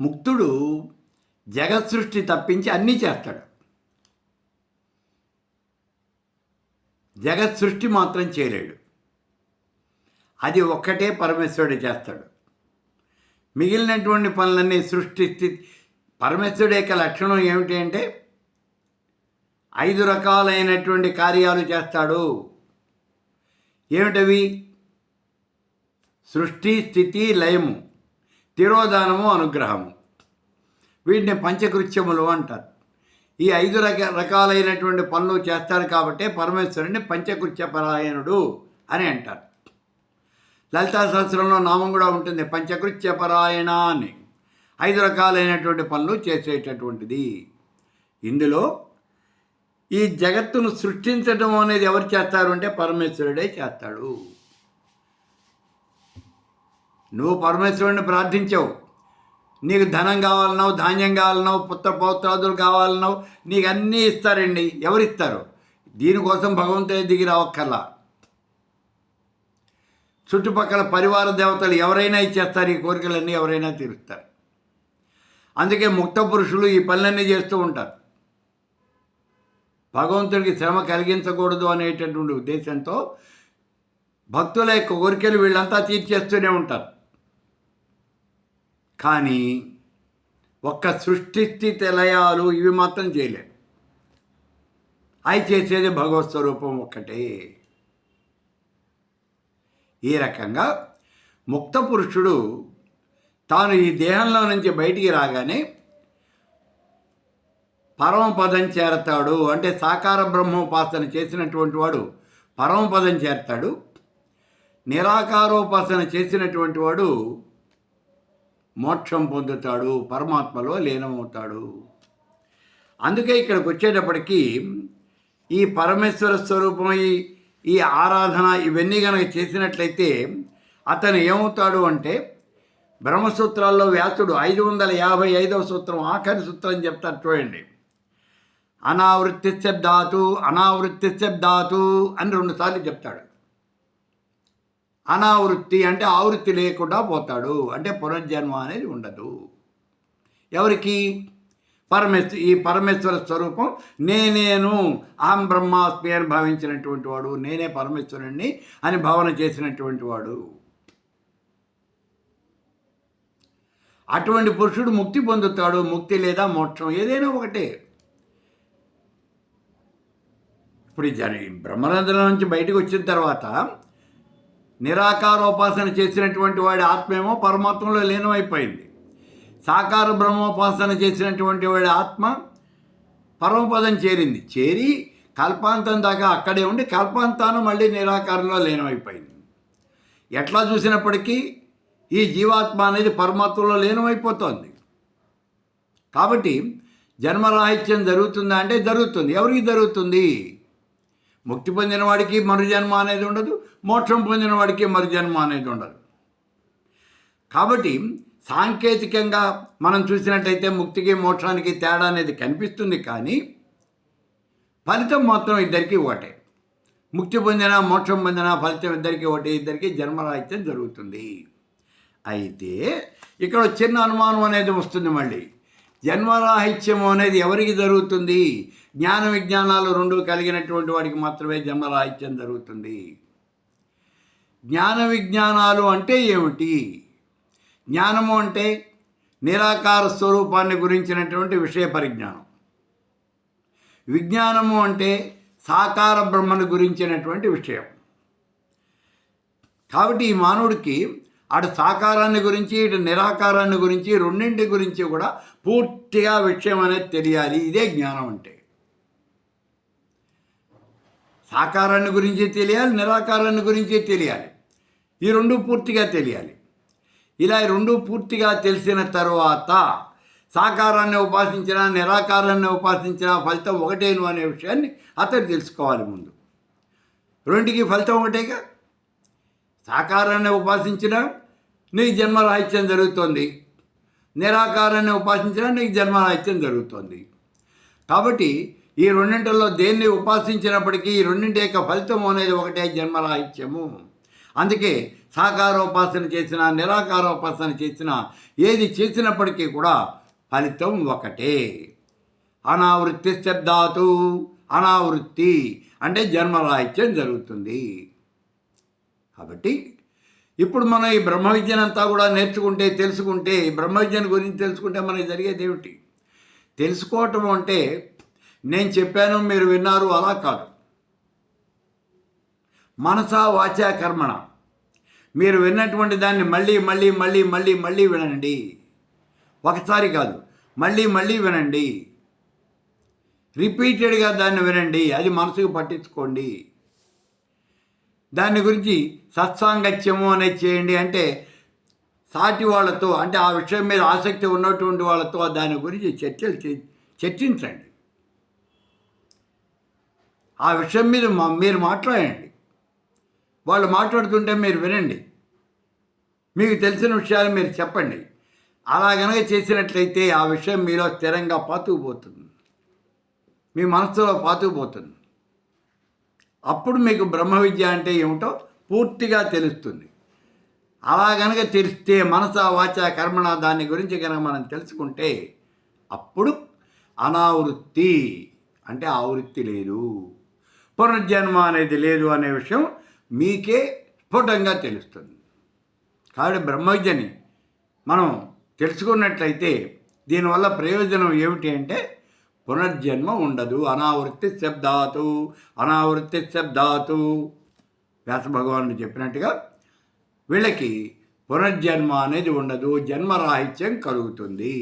ముక్తుడు జగత్ సృష్టి తప్పించి అన్నీ చేస్తాడు. జగత్ సృష్టి మాత్రం చేయలేడు. అది ఒక్కటే పరమేశ్వరుడు చేస్తాడు. మిగిలినటువంటి పనులన్నీ సృష్టి స్థితి పరమేశ్వరుడు యొక్క లక్షణం ఏమిటి అంటే ఐదు రకాలైనటువంటి కార్యాలు చేస్తాడు. ఏమిటవి? సృష్టి స్థితి లయము. తిరోధానము అనుగ్రహము. వీటిని పంచకృత్యములు అంటారు. ఈ ఐదు రక రకాలైనటువంటి పనులు చేస్తాడు కాబట్టే పరమేశ్వరుని పంచకృత్య పరాయణుడు అని అంటారు. లలితా సహస్రంలో నామం కూడా ఉంటుంది. పంచకృత్యపరాయణ అని ఐదు రకాలైనటువంటి పనులు చేసేటటువంటిది. ఇందులో ఈ జగత్తును సృష్టించడం అనేది ఎవరు చేస్తారు అంటే పరమేశ్వరుడే చేస్తాడు. నువ్వు పరమేశ్వరుడిని ప్రార్థించావు. నీకు ధనం కావాలన్నావు ధాన్యం కావాలన్నావు పుత్ర పౌత్రాదులు కావాలన్నావు నీకు అన్నీ ఇస్తారండి. ఎవరిస్తారు? దీనికోసం భగవంతుడే దిగి రావక్కర్లా. చుట్టుపక్కల పరివార దేవతలు ఎవరైనా ఇచ్చేస్తారు ఈ కోరికలన్నీ ఎవరైనా తీరుస్తారు. అందుకే ముక్త పురుషులు ఈ పనులన్నీ చేస్తూ ఉంటారు. భగవంతుడికి శ్రమ కలిగించకూడదు అనేటటువంటి ఉద్దేశంతో భక్తుల యొక్క కోరికలు వీళ్ళంతా తీర్చేస్తూనే ఉంటారు. కానీ ఒక్క సృష్టి తెలయాలు ఇవి మాత్రం చేయలేరు అవి చేసేది భగవత్ స్వరూపం ఒక్కటే. ఈ రకంగా ముక్త పురుషుడు తాను ఈ దేహంలో నుంచి బయటికి రాగానే పరమపదం చేరతాడు. అంటే సాకార బ్రహ్మోపాసన చేసినటువంటి వాడు పరమపదం చేరతాడు. నిరాకారోపాసన చేసినటువంటి వాడు మోక్షం పొందుతాడు పరమాత్మలో లీనమవుతాడు. అందుకే ఇక్కడికి వచ్చేటప్పటికీ ఈ పరమేశ్వర స్వరూపమై ఈ ఈ ఆరాధన ఇవన్నీ కనుక చేసినట్లయితే అతను ఏమవుతాడు అంటే బ్రహ్మసూత్రాల్లో వ్యాసుడు ఐదు వందల యాభై ఐదవ సూత్రం ఆఖరి సూత్రం చెప్తారు చూడండి. అనావృత్తి శబ్దాతు అనావృత్తి శబ్దాతు అని రెండుసార్లు చెప్తాడు. అనావృత్తి అంటే ఆవృత్తి లేకుండా పోతాడు. అంటే పునర్జన్మ అనేది ఉండదు. ఎవరికి? పరమేశ్వర ఈ పరమేశ్వర స్వరూపం నేనేను. అహం బ్రహ్మాస్మి అని భావించినటువంటి వాడు నేనే పరమేశ్వరుణ్ణి అని భావన చేసినటువంటి వాడు. అటువంటి పురుషుడు ముక్తి పొందుతాడు. ముక్తి లేదా మోక్షం ఏదైనా ఒకటే. ఇప్పుడు జరిగి జన బ్రహ్మరంధ్రం నుంచి బయటకు వచ్చిన తర్వాత నిరాకారోపాసన చేసినటువంటి వాడి ఆత్మేమో పరమాత్మలో లీనమైపోయింది. సాకార బ్రహ్మోపాసన చేసినటువంటి వాడి ఆత్మ పరమపదం చేరింది. చేరి కల్పాంతం దాకా అక్కడే ఉండి కల్పాంతానం మళ్ళీ నిరాకారంలో లీనమైపోయింది. ఎట్లా చూసినప్పటికీ ఈ జీవాత్మ అనేది పరమాత్మలో లీనమైపోతుంది. కాబట్టి జన్మరాహిత్యం జరుగుతుందా అంటే జరుగుతుంది. ఎవరికి జరుగుతుంది? ముక్తి పొందిన వాడికి మరుజన్మ అనేది ఉండదు మోక్షం పొందిన వాడికి మరుజన్మ అనేది ఉండదు. కాబట్టి సాంకేతికంగా మనం చూసినట్టయితే ముక్తికి మోక్షానికి తేడా అనేది కనిపిస్తుంది కానీ ఫలితం మాత్రం ఇద్దరికీ ఒకటే. ముక్తి పొందిన మోక్షం పొందిన ఫలితం ఇద్దరికీ ఒకటి ఇద్దరికి జన్మరాహిత్యం జరుగుతుంది. అయితే ఇక్కడ చిన్న అనుమానం అనేది వస్తుంది మళ్ళీ. జన్మరాహిత్యం అనేది ఎవరికి జరుగుతుంది? జ్ఞాన విజ్ఞానాలు రెండు కలిగినటువంటి వాడికి మాత్రమే జన్మరాహిత్యం జరుగుతుంది. జ్ఞాన విజ్ఞానాలు అంటే ఏమిటి? జ్ఞానము అంటే నిరాకార స్వరూపాన్ని గురించినటువంటి విషయ పరిజ్ఞానం. విజ్ఞానము అంటే సాకార బ్రహ్మను గురించినటువంటి విషయం. కాబట్టి ఈ మానవుడికి అటు సాకారాన్ని గురించి ఇటు నిరాకారాన్ని గురించి రెండింటి గురించి కూడా పూర్తిగా విషయం అనేది తెలియాలి. ఇదే జ్ఞానం అంటే. సాకారాన్ని గురించి తెలియాలి నిరాకారాన్ని గురించి తెలియాలి. ఈ రెండు పూర్తిగా తెలియాలి. ఇలా ఈ రెండు పూర్తిగా తెలిసిన తర్వాత సాకారాన్ని ఉపాసించినా నిరాకారాన్ని ఉపాసించిన ఫలితం ఒకటేను అనే విషయాన్ని అతను తెలుసుకోవాలి ముందు. రెండుకి ఫలితం ఒకటేగా? సాకారాన్ని ఉపాసించినా నీకు జన్మరాహిత్యం జరుగుతుంది. నిరాకారాన్ని ఉపాసించినా నీకు జన్మరాహిత్యం జరుగుతుంది. కాబట్టి ఈ రెండింటిలో దేన్ని ఉపాసించినప్పటికీ ఈ రెండింటి యొక్క ఫలితం అనేది ఒకటే జన్మరాహిత్యము. అందుకే సాకారోపాసన చేసిన నిరాకారోపాసన చేసిన ఏది చేసినప్పటికీ కూడా ఫలితం ఒకటే. అనావృత్తి శబ్దాతు అనావృత్తి అంటే జన్మరాహిత్యం జరుగుతుంది. కాబట్టి ఇప్పుడు మనం ఈ బ్రహ్మ విద్యనంతా కూడా నేర్చుకుంటే తెలుసుకుంటే ఈ బ్రహ్మ విద్యను గురించి తెలుసుకుంటే మనకి జరిగేది ఏమిటి? తెలుసుకోవటం అంటే నేను చెప్పాను మీరు విన్నారు అలా కాదు. మనసా వాచా కర్మణ. మీరు విన్నటువంటి దాన్ని మళ్ళీ మళ్ళీ మళ్ళీ మళ్ళీ మళ్ళీ వినండి. ఒకసారి కాదు మళ్ళీ మళ్ళీ వినండి. రిపీటెడ్గా దాన్ని వినండి అది మనసుకు పట్టించుకోండి. దాని గురించి సత్సాంగత్యము అనేది చేయండి అంటే సాటి వాళ్ళతో అంటే ఆ విషయం మీద ఆసక్తి ఉన్నటువంటి వాళ్ళతో దాని గురించి చర్చలు చర్చించండి. ఆ విషయం మీద మీరు మాట్లాడండి. వాళ్ళు మాట్లాడుతుంటే మీరు వినండి. మీకు తెలిసిన విషయాలు మీరు చెప్పండి. అలా గనక చేసినట్లయితే ఆ విషయం మీలో స్థిరంగా పాతుకుపోతుంది. మీ మనసులో పాతుకుపోతుంది. అప్పుడు మీకు బ్రహ్మ విద్య అంటే ఏమిటో పూర్తిగా తెలుస్తుంది. అలా గనక తెలిస్తే మనస వాచ కర్మణ దాని గురించి కనుక మనం తెలుసుకుంటే అప్పుడు అనావృత్తి అంటే ఆవృత్తి లేదు. పునర్జన్మ అనేది లేదు అనే విషయం మీకే స్ఫుటంగా తెలుస్తుంది. కాబట్టి బ్రహ్మజ్ఞని మనం తెలుసుకున్నట్లయితే దీనివల్ల ప్రయోజనం ఏమిటి అంటే పునర్జన్మ ఉండదు. అనావృత్తి శబ్దాతు అనావృత్తి శబ్దాతు. వ్యాసభగవానుడు చెప్పినట్టుగా వీళ్ళకి పునర్జన్మ అనేది ఉండదు జన్మరాహిత్యం కలుగుతుంది.